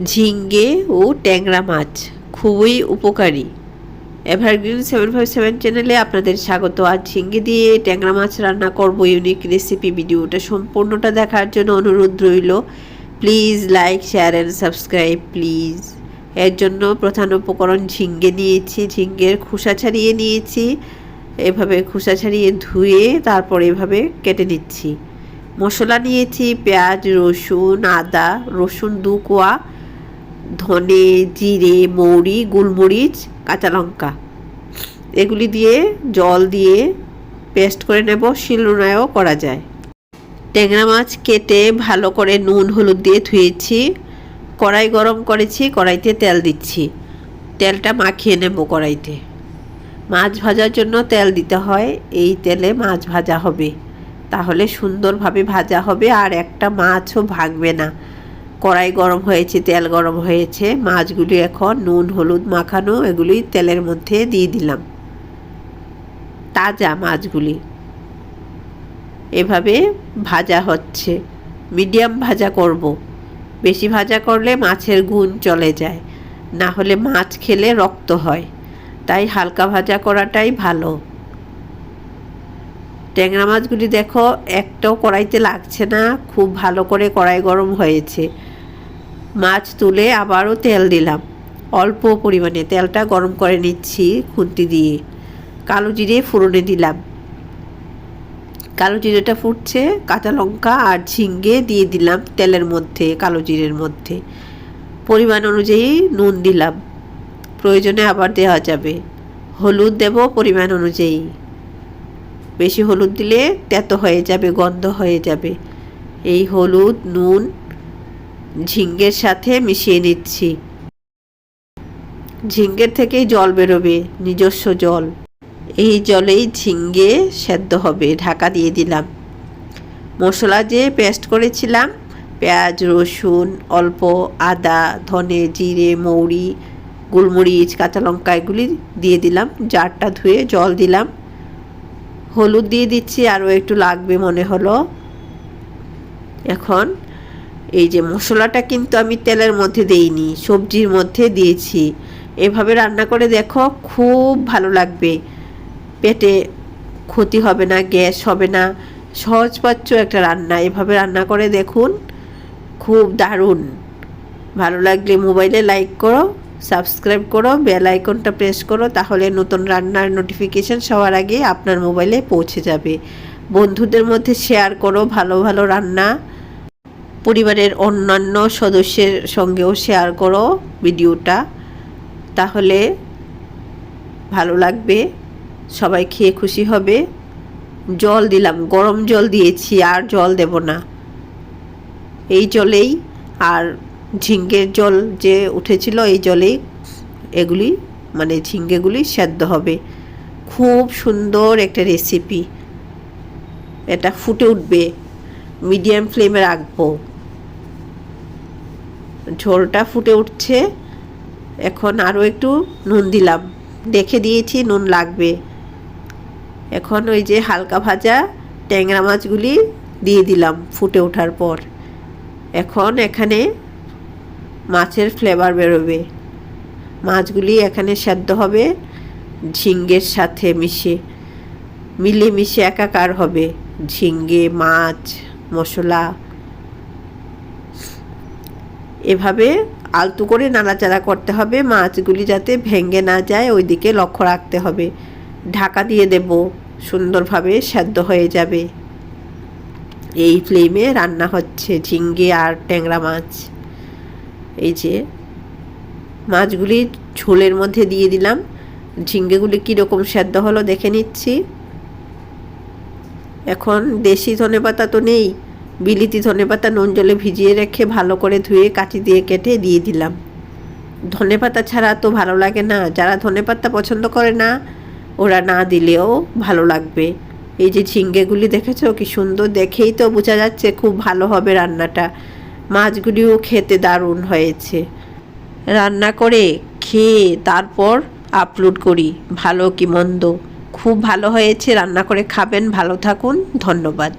ঝিঙ্গে ও ট্যাংরা মাছ, খুবই উপকারী। এভারগ্রিন সেভেন ফাইভ সেভেন চ্যানেলে আপনাদের স্বাগত। আজ ঝিঙ্গে দিয়ে ট্যাংরা মাছ রান্না করব ইউনিক রেসিপি ভিডিওটা সম্পূর্ণটা দেখার জন্য অনুরোধ রইল। Please like, share and subscribe please. এর জন্য প্রধান উপকরণ ঝিঙ্গে নিয়েছি। ঝিঙ্গের খোসা ছাড়িয়ে নিয়েছি। এভাবে খোসা ছাড়িয়ে ধুয়ে তারপর এভাবে কেটে নিচ্ছি। মশলা নিয়েছি, পেঁয়াজ, রসুন, আদা, রসুন দু কোয়া ধনে, জিরে, মৌরি, গোলমরিচ, কাঁচা লঙ্কা। এগুলি দিয়ে জল দিয়ে পেস্ট করে নেব, শিলনোড়ায়ও করা যায়। ট্যাংরা মাছ কেটে ভালো করে নুন, হলুদ দিয়ে ধুয়েছি। কড়াই গরম করেছি, কড়াইতে তেল দিচ্ছি। তেলটা মাখিয়ে নেব কড়াইতে। মাছ ভাজার জন্য তেল দিতে হয়, এই তেলে মাছ ভাজা হবে। তাহলে সুন্দরভাবে ভাজা হবে আর একটা মাছও ভাঙবে না। কড়াই গরম হয়েছে, তেল গরম হয়েছে, মাছগুলি এখন নুন, হলুদ মাখানো, এগুলি তেলের মধ্যে দিয়ে দিলাম। তাজা মাছগুলি। এভাবে ভাজা হচ্ছে। মিডিয়াম ভাজা করব। বেশি ভাজা করলে মাছের গুণ চলে যায়। না হলে মাছ খেলে রক্ত হয়। তাই হালকা ভাজা করাটাই ভালো। ট্যাংরা মাছগুলি দেখো, একটাও কড়াইতে লাগছে না। খুব ভালো করে কড়াই গরম হয়েছে। মাছ তুলে আবারও তেল দিলাম। অল্প পরিমাণে তেলটা গরম করে নিচ্ছি খুন্তি দিয়ে। কালো জিরে ফুরনে দিলাম। কালো জিরেটা ফুটছে, কাঁচা লঙ্কা আর ঝিঙ্গে দিয়ে দিলাম তেলের মধ্যে, কালো জিরের মধ্যে। পরিমাণ অনুযায়ী নুন দিলাম। প্রয়োজনে আবার দেওয়া যাবে। হলুদ দেব পরিমাণ অনুযায়ী। বেশি হলুদ দিলে তেতো হয়ে যাবে, গন্ধ হয়ে যাবে। এই হলুদ, নুন ঝিঙ্গের সাথে মিশিয়ে নিচ্ছি। ঝিঙ্গের থেকেই জল বেরোবে, নিজস্ব জল। এই জলেই ঝিঙ্গে সেদ্ধ হবে, ঢাকা দিয়ে দিলাম। মশলা যে পেস্ট করেছিলাম, পেঁয়াজ, রসুন, অল্প আদা, ধনে, জিরে, মৌরি, গোলমরিচ, কাঁচা লঙ্কা, এগুলি দিয়ে দিলাম। জারটা ধুয়ে জল দিলাম। হলুদ দিয়ে দিচ্ছি, আরও একটু লাগবে মনে হলো। এখন এই যে মশলাটা কিন্তু আমি তেলের মধ্যে দেইনি, সবজির মধ্যে দিয়েছি। এভাবে রান্না করে দেখো, খুব ভালো লাগবে। পেটে ক্ষতি হবে না, গ্যাস হবে না সহজপাচ্য একটা রান্না। এভাবে রান্না করে দেখুন, খুব দারুণ। ভালো লাগলে মোবাইলে লাইক করো, সাবস্ক্রাইব করো, বেল আইকনটা প্রেস করো, তাহলে নতুন রান্নার নোটিফিকেশান সবার আগে আপনার মোবাইলে পৌঁছে যাবে। বন্ধুদের মধ্যে শেয়ার করো ভালো ভালো রান্না। পরিবারের অন্যান্য সদস্যের সঙ্গেও শেয়ার করো ভিডিওটা। তাহলে ভালো লাগবে, সবাই খেয়ে খুশি হবে। জল দিলাম, গরম জল দিয়েছি, আর জল দেব না। এই জলেই, আর ঝিঙ্গের জল যে উঠেছিল এই জলেই এগুলি মানে ঝিঙ্গেগুলি সেদ্ধ হবে। খুব সুন্দর একটা রেসিপি এটা ফুটে উঠবে। মিডিয়াম ফ্লেমে রাখব। ঝোলটা ফুটে উঠছে। এখন আরও একটু নুন দিলাম। দেখে দিয়েছি, নুন লাগবে। এখন ওই যে হালকা ভাজা ট্যাংরা মাছগুলি দিয়ে দিলাম ফুটে ওঠার পর। এখন এখানে মাছের ফ্লেভার বেরোবে। মাছগুলি এখানে সেদ্ধ হবে, ঝিঙ্গের সাথে মিশে। মিলে মিশে একাকার হবে। ঝিঙ্গে, মাছ, মশলা এভাবে আলতু করে নাড়াচাড়া করতে হবে, মাছগুলি যাতে ভেঙে না যায় ওই দিকে লক্ষ্য রাখতে হবে। ঢাকা দিয়ে দেব, সুন্দরভাবে সেদ্ধ হয়ে যাবে। এই ফ্লেমে রান্না হচ্ছে ঝিঙ্গে আর ট্যাংরা মাছ। এই যে, মাছগুলি ঝোলের মধ্যে দিয়ে দিলাম। ঝিঙ্গেগুলি কীরকম সেদ্ধ হলো দেখে নিচ্ছি। এখন দেশি ধনে পাতা তো নেই। বিলিতি ধনে পাতা নুন জলে ভিজিয়ে রেখে ভালো করে ধুয়ে কাঁচি দিয়ে কেটে দিয়ে দিলাম। ধনে পাতা ছাড়া তো ভালো লাগে না। যারা ধনে পাতা পছন্দ করে না, ওরা না দিলেও ভালো লাগবে। এই যে ঝিঙ্গেগুলি দেখেছ, কি সুন্দর দেখেই তো বোঝা যাচ্ছে খুব ভালো হবে রান্নাটা। মাছগুলিও খেতে দারুণ হয়েছে। রান্না করে খেয়ে তারপর আপলোড করি। ভালো কি মন্দ। খুব ভালো হয়েছে। রান্না করে খাবেন। ভালো থাকুন। ধন্যবাদ।